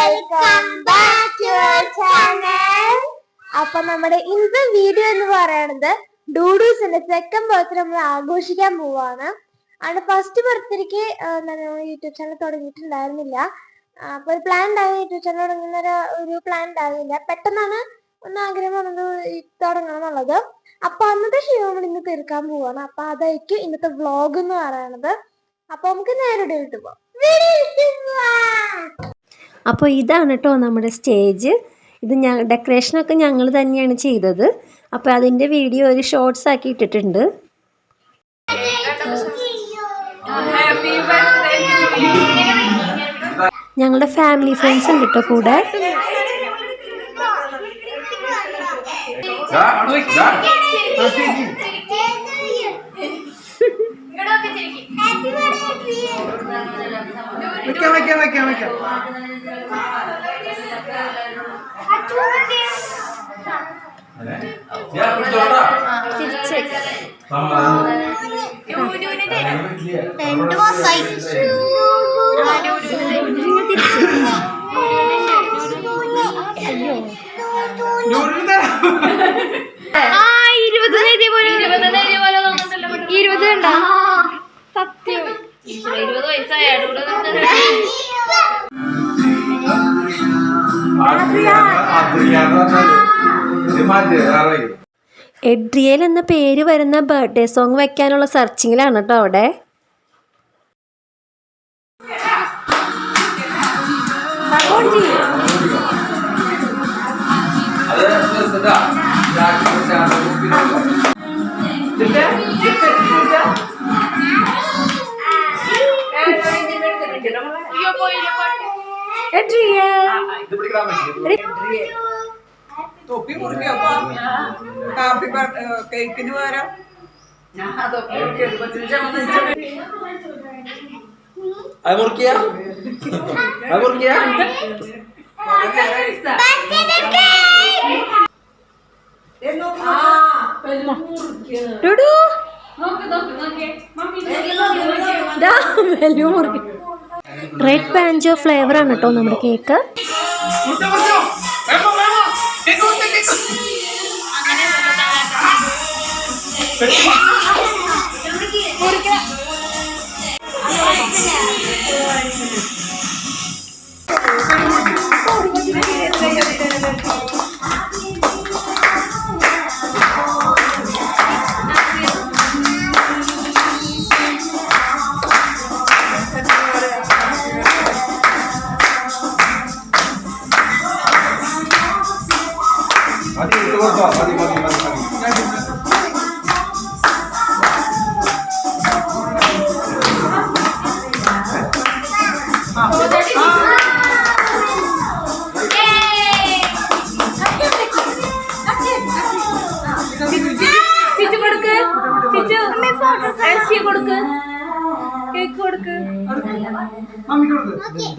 Welcome back to channel അപ്പൊ നമ്മുടെ ഇന്നത്തെ വീഡിയോ എന്ന് പറയുന്നത് ഡൂഡൂസിന്റെ സെക്കൻഡ് ബർത്ത്ഡേ നമ്മൾ ആഘോഷിക്കാൻ പോവാണ്. ആണ് ഫസ്റ്റ് ബർത്ത്ഡേക്ക് യൂട്യൂബ് ചാനൽ തുടങ്ങിയിട്ടുണ്ടായിരുന്നില്ല. അപ്പൊ ഒരു പ്ലാൻ ഉണ്ടായിരുന്നു യൂട്യൂബ് ചാനൽ തുടങ്ങുന്ന ഒരു- പ്ലാൻ ഉണ്ടായിരുന്നില്ല. പെട്ടെന്നാണ് ഒന്ന് ആഗ്രഹം വന്നത് തുടങ്ങണം എന്നുള്ളത്. അപ്പൊ അന്നത്തെ ക്ഷീണം ഇന്ന് തീർക്കാൻ പോവാണ്. അപ്പൊ അതായിരിക്കും ഇന്നത്തെ വ്ളോഗ് എന്ന് പറയുന്നത്. അപ്പൊ നമുക്ക് നേരെ വീട്ടിൽ പോവാം. പോവാം. അപ്പോൾ ഇതാണ് കേട്ടോ നമ്മുടെ സ്റ്റേജ്. ഇത് ഞാൻ ഡെക്കറേഷനൊക്കെ ഞങ്ങൾ തന്നെയാണ് ചെയ്തത്. അപ്പോൾ അതിന്റെ വീഡിയോ ഒരു ഷോർട്സ് ആക്കി ഇട്ടിട്ടുണ്ട്. ഞങ്ങളുടെ ഫാമിലി ഫ്രണ്ട്സ് ഉണ്ട് കേട്ടോ കൂടെ. വെക്കാം വെക്കാം വെക്കാം വെക്കാം രണ്ടു മാസമായി എഡ്രിയൽ എന്ന പേര് വരുന്ന ബർത്ത്ഡേ സോങ് വെക്കാനുള്ള സെർച്ചിങ്ങിലാണ് കേട്ടോ അവിടെ. തൊപ്പി മുറിക്കോ കാപ്പി കേക്കിന് പകരം? അത് മുറിക്കിയ? അത് മുറിക്കിയ? ടുഡു. ദാ, വലിയ മുറുക്കി. റെഡ് പാഞ്ചോ ഫ്ലേവർ ആണ് കേട്ടോ നമ്മുടെ കേക്ക് Yeah.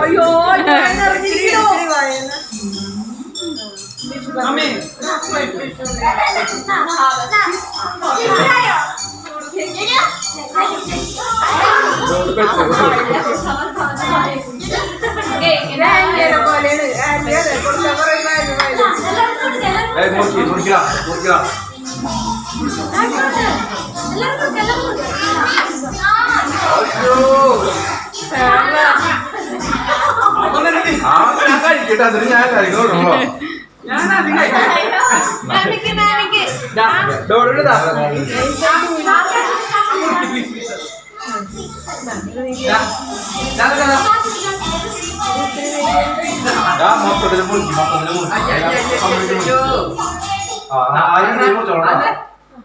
അയ്യോ പോലെയാണ് ഏയ് മുറിക്കി കഴിക്കട്ടെ അതിന് ഞാൻ മൊത്തത്തിൽ മുറിക്കും ആ ആരും മുറിച്ചോളാം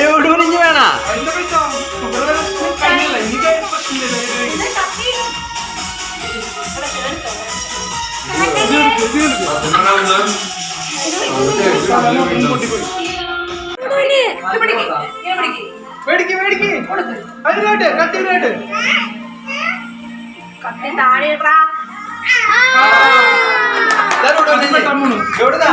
ഡൂഡൂനിഞ്ഞ് വേണ മേടിക്ക് മേടിക്ക്. അതിനായിട്ട് കട്ടിനായിട്ട്. കത്തി താഴെ. എവിടുന്നാ?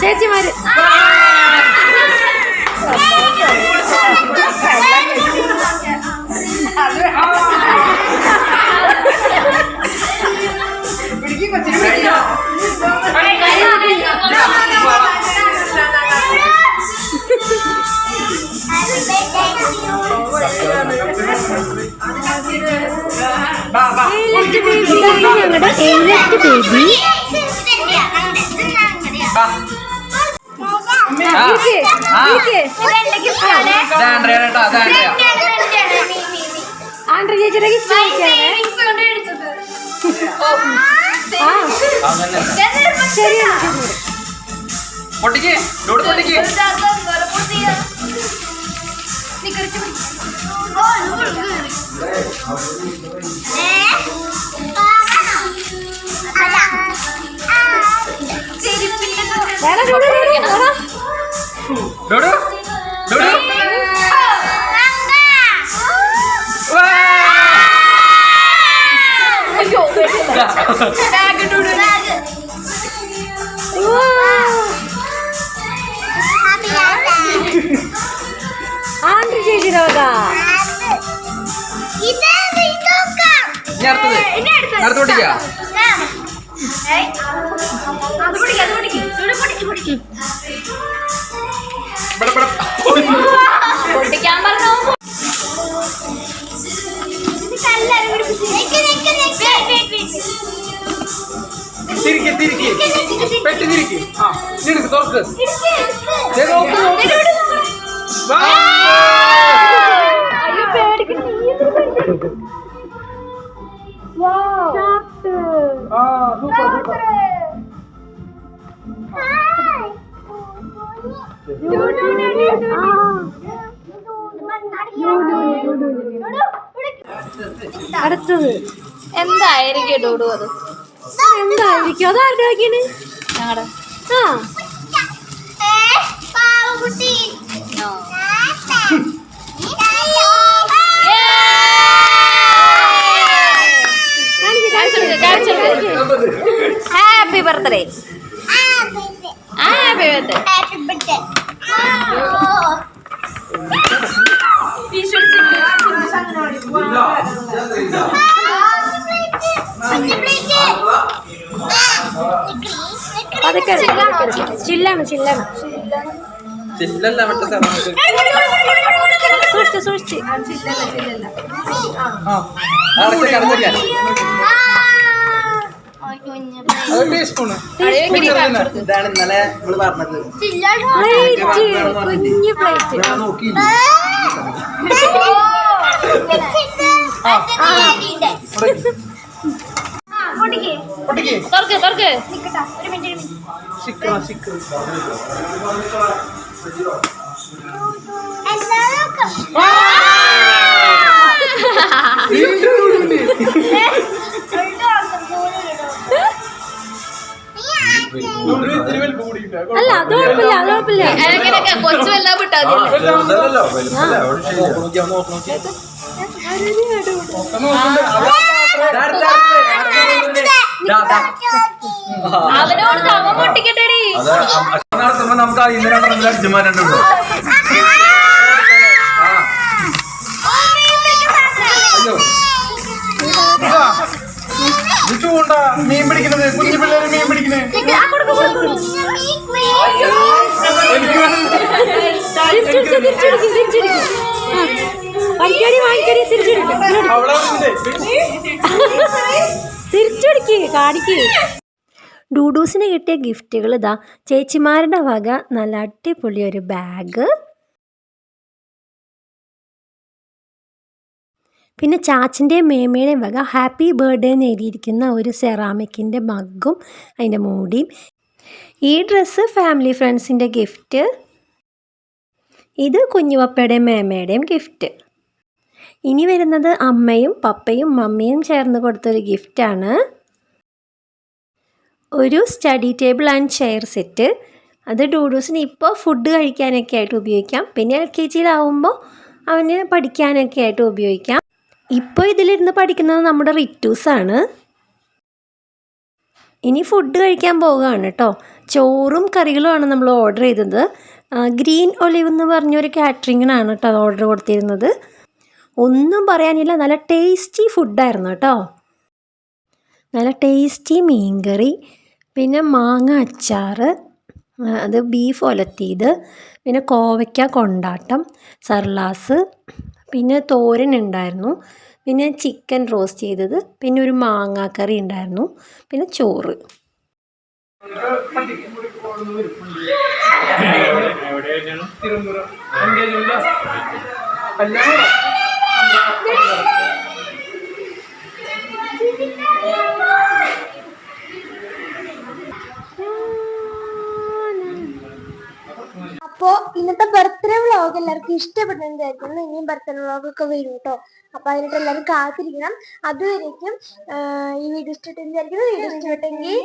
ചേച്ചിമാര് ബേബി. ആൻഡ്ര ചേച്ചിയുടെ ഗിഫ്റ്റ് ശരിയാണ് ഡൂഡ്? ഡൂഡു, ചേച്ചിയുടെ വക ഇനി അടുത്തത്. അടുത്ത് പൊട്ടിക്കാൻ പറഞ്ഞു തിരിക്ക് തിരിക്ക് പെട്ടി തിരിക്ക് ആ നിനക്ക് തുറക്ക് നോക്ക് നോക്ക്. ആ സൂപ്പർ സൂപ്പർ അടുത്തത്. എന്തായിരിക്കും ഡൂഡു അത്? എന്തായിരിക്കും? അതാരുടെ ആക്കിയാണ് ഞങ്ങളുടെ ആ. ഹാപ്പി ബർത്ത്ഡേ ഹാപ്പി ബർത്ത്ഡേ അതൊക്കെ ചില്ലാണ് ചില്ലാണ് ചില്ലല്ല മറ്റേ സാധനം സൂക്ഷിച്ച് സൂക്ഷിച്ച് അടച്ചേക്ക ഇതാണ് ഇന്നലെ നമ്മൾ പറഞ്ഞത്. നോക്കിയില്ല. അല്ല അത് കുഴപ്പമില്ല. അത് കുഴപ്പമില്ല. എങ്ങനെയൊക്കെ? കൊച്ചു എല്ലാം വിട്ടാ? ആ, ചെറുതല്ലല്ലോ, വലുതല്ലേ, അവിടെ ശരിയാ. നോക്കി നോക്കി നോക്കി ഒന്ന് നോക്കണ്ട. അത് അടുത്ത, അടുത്ത, അടുത്ത. ദാ, ദാ. അവനോട് അവൻ പൊട്ടിക്കട്ടെടി. നടത്തുമ്പോ നമുക്ക് ആ ഇന്ന് രണ്ടെണ്ണം അടിച്ചു ഇതാ. ഇത് ചൂണ്ട മീൻ പിടിക്കുന്നത് കുഞ്ഞു പിള്ളേര് മീൻ പിടിക്കുന്നത് വാങ്ങിക്കടി ഡൂഡൂസിന് കിട്ടിയ ഗിഫ്റ്റുകൾ ഇതാ. ചേച്ചിമാരുടെ വക നല്ല അടിപൊളി ഒരു ബാഗ്. പിന്നെ ചാച്ചിന്റെയും മേമയുടെയും വക ഹാപ്പി ബർത്ത്ഡേ എന്ന് എഴുതിയിരിക്കുന്ന ഒരു സെറാമിക്കിന്റെ മഗ്ഗും അതിന്റെ മൂടിയും. ഈ ഡ്രസ്സ് ഫാമിലി ഫ്രണ്ട്സിന്റെ ഗിഫ്റ്റ് ഇത് കുഞ്ഞുപപ്പയുടെയും മേമയുടെയും ഗിഫ്റ്റ് ഇനി വരുന്നത് അമ്മയും പപ്പയും മമ്മിയും ചേർന്ന് കൊടുത്തൊരു ഗിഫ്റ്റാണ് ഒരു study table and chair set അത് ഡൂഡൂസിന് ഇപ്പോൾ ഫുഡ് കഴിക്കാനൊക്കെ ആയിട്ട് ഉപയോഗിക്കാം. പിന്നെ എൽ കെ ജിയിലാവുമ്പോൾ അവന് പഠിക്കാനൊക്കെ ആയിട്ട് ഉപയോഗിക്കാം. ഇപ്പോൾ ഇതിലിരുന്ന് പഠിക്കുന്നത് നമ്മുടെ റിറ്റൂസാണ് ഇനി ഫുഡ് കഴിക്കാൻ പോവുകയാണ് കേട്ടോ ചോറും കറികളുമാണ് നമ്മൾ ഓർഡർ ചെയ്തത്. ഗ്രീൻ ഒലിവ് എന്ന് പറഞ്ഞൊരു കാറ്ററിങ്ങിനാണ് കേട്ടോ ഓർഡർ കൊടുത്തിരുന്നത്. ഒന്നും പറയാനില്ല നല്ല ടേസ്റ്റി ഫുഡായിരുന്നു കേട്ടോ. നല്ല ടേസ്റ്റി മീൻകറി പിന്നെ മാങ്ങ അച്ചാർ അത് ബീഫ് ഒലത്തിയത് പിന്നെ കോവയ്ക്ക കൊണ്ടാട്ടം സർലാസ് പിന്നെ തോരൻ ഉണ്ടായിരുന്നു പിന്നെ ചിക്കൻ റോസ്റ്റ് ചെയ്തത് പിന്നെ ഒരു മാങ്ങാക്കറി ഉണ്ടായിരുന്നു പിന്നെ ചോറ്. അപ്പോ ഇന്നത്തെ ബർത്ത്ഡേ വ്ളോഗ് എല്ലാവർക്കും ഇഷ്ടപ്പെട്ടെന്ന് വിചാരിക്കുന്നു ഇനിയും ബർത്ത്ഡേ വ്ളോഗ് ഒക്കെ വരും കേട്ടോ അപ്പൊ അതിനായിട്ട് എല്ലാവരും കാത്തിരിക്കണം. അതുവരേക്കും ഈ വീഡിയോ ഇഷ്ടപ്പെട്ടെന്ന് വിചാരിക്കുന്നു. വീഡിയോ ഇഷ്ടപ്പെട്ടെങ്കിൽ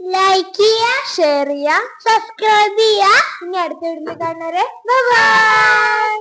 ലൈക്ക് ചെയ്യുക ഷെയർ ചെയ്യുക സബ്സ്ക്രൈബ് ചെയ്യുക. ഇനി അടുത്ത വീഡിയോയിൽ കാണുന്നവരെ ബൈ